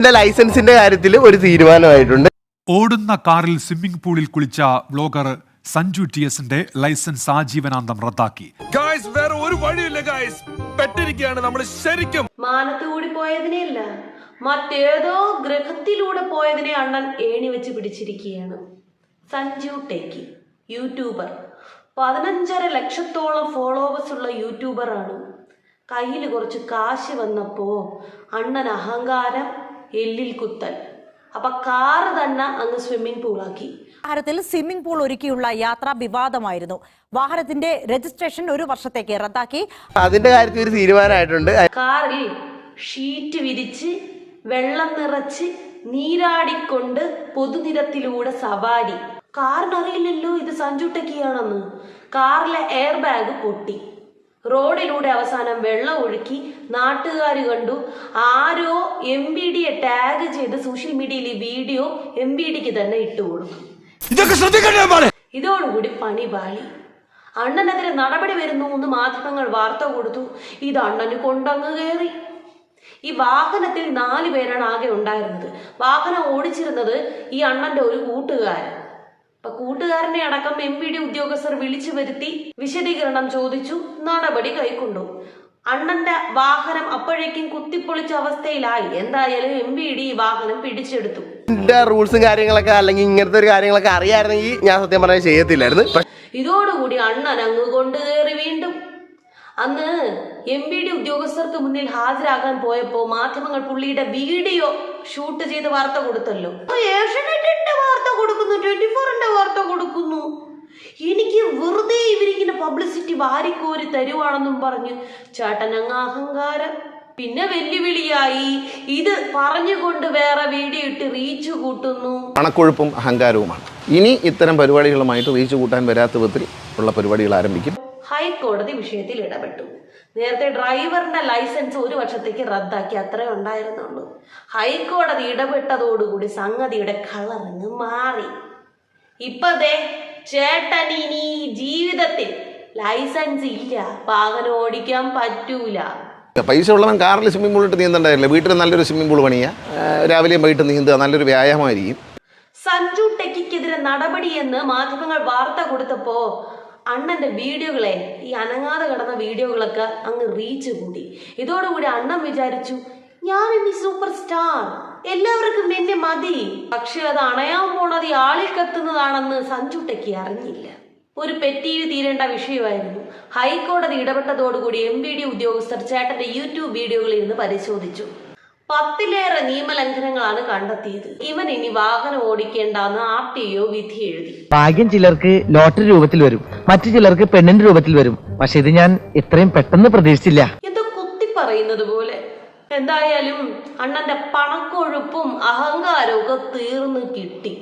എന്റെ ലൈസൻസിന്റെ കാര്യത്തിൽ ഒരു തീരുമാനമായിട്ടുണ്ട്. ഓടുന്ന കാറിൽ സ്വിമ്മിംഗ് പൂളിൽ കുളിച്ച വ്ലോഗർ സഞ്ജു ടി എസിന്റെ ലൈസൻസ് ആജീവനാന്തം റദ്ദാക്കി. ഗായ്സ് വേറെ ഒരു വഴിയില്ല ഗായ്സ് പെട്ടിരിക്കുകയാണ് നമ്മൾ ശരിക്കും. മാനത്തുകൂടി പോയതിനെയല്ല മറ്റേതോ ഗ്രഹത്തിലൂടെ പോയതിനെ അണ്ണൻ ഏണി വെച്ച് പിടിച്ചിരിക്കുകയാണ്. Sanju techie YouTuber. പതിനഞ്ചര ലക്ഷത്തോളം ഫോളോവേഴ്സ് ഉള്ള യൂട്യൂബറാണ്. കയ്യിൽ കുറച്ച് കാശ് വന്നപ്പോ അണ്ണൻ അഹങ്കാരം എല്ലിൽ കുത്തൽ അപ്പൊ കാറ് തന്നെ അങ്ങ് സ്വിമ്മിംഗ് പൂളാക്കി വാഹനത്തിൽ സ്വിമ്മിംഗ് പൂൾ ഒരുക്കിയുള്ള യാത്ര വിവാദമായിരുന്നു. വാഹനത്തിന്റെ രജിസ്ട്രേഷൻ ഒരു വർഷത്തേക്ക് റദ്ദാക്കി. അതിന്റെ കാര്യത്തിൽ ഒരു തീരുമാനമായിട്ടുണ്ട്. കാറിൽ ഷീറ്റ് വിരിച്ച് വെള്ളം നിറച്ച് നീരാടിക്കൊണ്ട് പൊതുനിരത്തിലൂടെ സവാരി. കാറിനറിയില്ലല്ലോ ഇത് സഞ്ജു ടെക്കിയാണെന്ന് കാറിലെ എയർ ബാഗ് പൊട്ടി. റോഡിലൂടെ അവസാനം വെള്ളം ഒഴുക്കി നാട്ടുകാർ കണ്ടു. ആരോ എം ബി ഡിയെ ടാഗ് ചെയ്ത് സോഷ്യൽ മീഡിയയിൽ ഈ വീഡിയോ എം ബി ഡിക്ക് തന്നെ ഇട്ടു കൊടുക്കും. ഇതോടുകൂടി പണി പാളി. അണ്ണനെതിരെ നടപടി വരുന്നു എന്ന് മാധ്യമങ്ങൾ വാർത്ത കൊടുത്തു. ഇത് അണ്ണന് കൊണ്ടങ്ങ് കയറി ഈ വാഹനത്തിൽ നാല് പേരാണ് ആകെ ഉണ്ടായിരുന്നത്. വാഹനം ഓടിച്ചിരുന്നത് ഈ അണ്ണന്റെ ഒരു കൂട്ടുകാരൻ. അപ്പൊ കൂട്ടുകാരനെ അടക്കം എം പി ഡി ഉദ്യോഗസ്ഥർ വിളിച്ചു വരുത്തി വിശദീകരണം ചോദിച്ചു നടപടി കൈക്കൊണ്ടു. അണ്ണന്റെ വാഹനം അപ്പോഴേക്കും കുത്തിപ്പൊളിച്ച അവസ്ഥയിലായി. എന്തായാലും എം വി ഡി ഈ വാഹനം പിടിച്ചെടുത്തു. റൂൾസും കാര്യങ്ങളൊക്കെ അല്ലെങ്കിൽ ഇങ്ങനത്തെ ഒരു കാര്യങ്ങളൊക്കെ അറിയായിരുന്നെങ്കിൽ ഞാൻ സത്യം പറഞ്ഞാൽ ചെയ്യത്തില്ലായിരുന്നു. ഇതോടുകൂടി അണ്ണൻ അങ്ങ് കൊണ്ടുകയറി വീണ്ടും. അന്ന് എം ബി ഡി ഉദ്യോഗസ്ഥർക്ക് മുന്നിൽ ഹാജരാകാൻ പോയപ്പോ മാധ്യമങ്ങൾ പുള്ളിയുടെ വീഡിയോ ഷൂട്ട് ചെയ്ത് വാർത്ത കൊടുത്തല്ലോ. വാർത്ത കൊടുക്കുന്നു ട്വന്റി ഫോറിന്റെ വാർത്ത കൊടുക്കുന്നു. എനിക്ക് വെറുതെ ഇവരിങ്ങനെ പബ്ലിസിറ്റി വാരിക്കോരി തരുവാണെന്നും പറഞ്ഞ് ചേട്ടനങ്ങ അഹങ്കാരം. പിന്നെ വെല്ലുവിളിയായി. ഇത് പറഞ്ഞുകൊണ്ട് വേറെ വീഡിയോ ഇട്ട് റീച്ച് കൂട്ടുന്നു. പണക്കൊഴുപ്പും അഹങ്കാരവുമാണ്. ഇനി ഇത്തരം പരിപാടികളുമായിട്ട് റീച്ച് കൂട്ടാൻ വരാത്ത വിധത്തിൽ ഉള്ള പരിപാടികൾ ആരംഭിക്കും. ഹൈക്കോടതി വിഷയത്തിൽ ഇടപെട്ടു. നേരത്തെ ഡ്രൈവറിന്റെ ലൈസൻസ് ഒരു വർഷത്തേക്ക് റദ്ദാക്കി അത്രേ ഉണ്ടായിരുന്നുള്ളൂ. ഹൈക്കോടതി ഇടപെട്ടതോടുകൂടി സംഗതിയുടെ കളറങ്ങ് മാറി. ഇപ്പൊ ദേ ചേട്ടൻ ഇനി ജീവിതത്തിൽ ലൈസൻസ് ഇല്ല വാഹനം ഓടിക്കാൻ പറ്റൂല. പൈസ ഉള്ളവൻ കാറിൽ സ്വിമ്മിംഗ് പൂൾ ഇട്ട് നീന്തണ്ടായില്ല വീട്ടിൽ നല്ലൊരു സ്വിമ്മിംഗ് പൂൾ പണിയുക ആ, രാവിലെയും വൈകിട്ട് നീന്തുക നല്ലൊരു വ്യായാമമായിരിക്കും. സഞ്ജു ടെക്കിക്കെതിരെ നടപടിയെന്ന് മാധ്യമങ്ങൾ വാർത്ത കൊടുത്തപ്പോ അണ്ണന്റെ വീഡിയോകളെ ഈ അനങ്ങാതെ കിടന്ന വീഡിയോകളൊക്കെ അങ്ങ് റീച്ച് കൂടി ഇതോടുകൂടി അണ്ണൻ വിചാരിച്ചു ഞാൻ ഇനി സൂപ്പർ സ്റ്റാർ എല്ലാവർക്കും എന്നെ മതി. പക്ഷെ അത് അണയാൻ പോണത് ഈ ആളിൽ കത്തുന്നതാണെന്ന് സഞ്ചുട്ടയ്ക്ക് അറിഞ്ഞില്ല. ഒരു പെറ്റിയിൽ തീരേണ്ട വിഷയമായിരുന്നു. ഹൈക്കോടതി ഇടപെട്ടതോടുകൂടി എം ബി ഡി ഉദ്യോഗസ്ഥർ ചേട്ടന്റെ യൂട്യൂബ് വീഡിയോകളിൽ നിന്ന് പരിശോധിച്ചു. പത്തിലേറെ നിയമലംഘനങ്ങളാണ് കണ്ടെത്തിയത്. ഇവൻ ഇനി വാഹനം ഓടിക്കേണ്ടെന്ന് ആർ ടി ഒ വിധി എഴുതി. ഭാഗ്യം ചിലർക്ക് ലോട്ടറി രൂപത്തിൽ വരും. മറ്റു ചിലർക്ക് പെണ്ണിന്റെ രൂപത്തിൽ വരും. പക്ഷെ ഇത് ഞാൻ ഇത്രയും പെട്ടെന്ന് പ്രതീക്ഷിച്ചില്ല. എന്തോ കുത്തി പറയുന്നത് പോലെ. എന്തായാലും അണ്ണന്റെ പണക്കൊഴുപ്പും അഹങ്കാരവും ഒക്കെ തീർന്നു കിട്ടി.